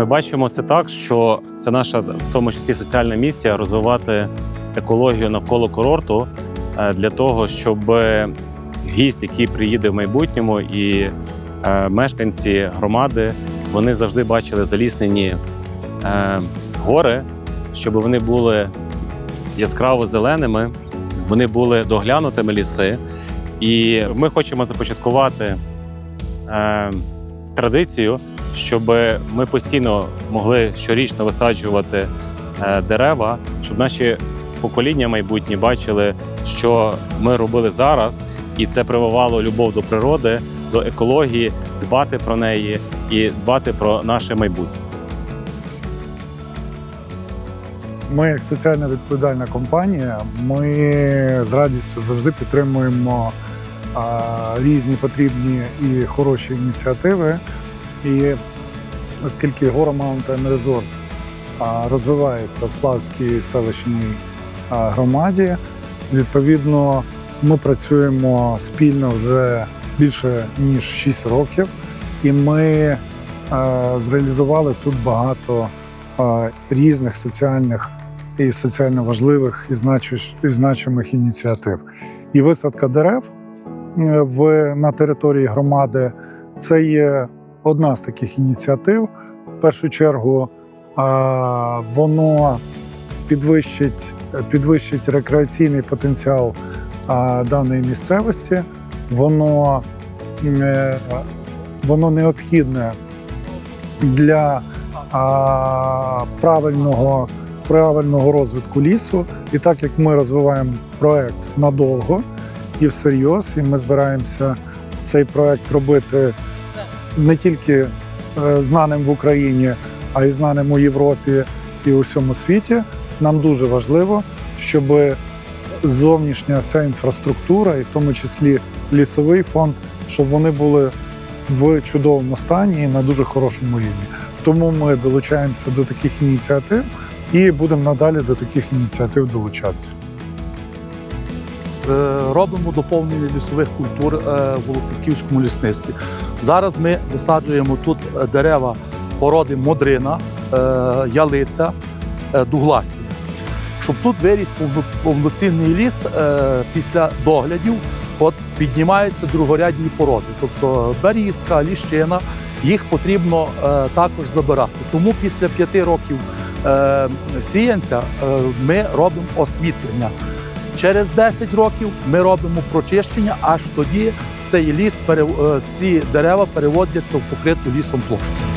Ми бачимо це так, що це наша, в тому числі, соціальна місія розвивати екологію навколо курорту е, для того, щоб гість, який приїде в майбутньому, і е, мешканці громади вони завжди бачили заліснені е, гори, щоб вони були яскраво зеленими, вони були доглянутими ліси. І ми хочемо започаткувати традицію, щоб ми постійно могли щорічно висаджувати е, дерева, щоб наші покоління майбутні бачили, що ми робили зараз, і це прививало любов до природи, до екології, дбати про неї і дбати про наше майбутнє. Ми, як соціально відповідальна компанія, ми з радістю завжди підтримуємо різні потрібні і хороші ініціативи. І оскільки Гора Маунтен Резорт розвивається в Славській селищній громаді, відповідно, ми працюємо спільно вже більше ніж 6 років, і ми зреалізували тут багато різних соціальних і соціально важливих і значимих ініціатив. І висадка дерев е, на території громади це є одна з таких ініціатив. В першу чергу воно підвищить, підвищить рекреаційний потенціал даної місцевості, воно, е, воно необхідне для правильного правильного розвитку лісу. І так як ми розвиваємо проект надовго і всерйоз, і ми збираємося цей проект робити не тільки е, знаним в Україні, а й знаним у Європі і у всьому світі. Нам дуже важливо, щоб зовнішня вся інфраструктура, і в тому числі лісовий фонд, щоб вони були в чудовому стані і на дуже хорошому рівні. Тому ми долучаємося до таких ініціатив і будемо надалі до таких ініціатив долучатися. Е, робимо доповнення лісових культур е, в Волосівківському лісництві. Зараз ми висаджуємо тут е, дерева породи модрина, ялиця, дугласія. Щоб тут виріс повноцінний ліс після доглядів, от піднімаються другорядні породи, тобто берізка, ліщина, їх потрібно також забирати. Тому після п'яти років сіянця ми робимо освітлення. Через 10 років ми робимо прочищення, аж тоді цей ліс е, ці дерева переводяться в покриту лісом площу.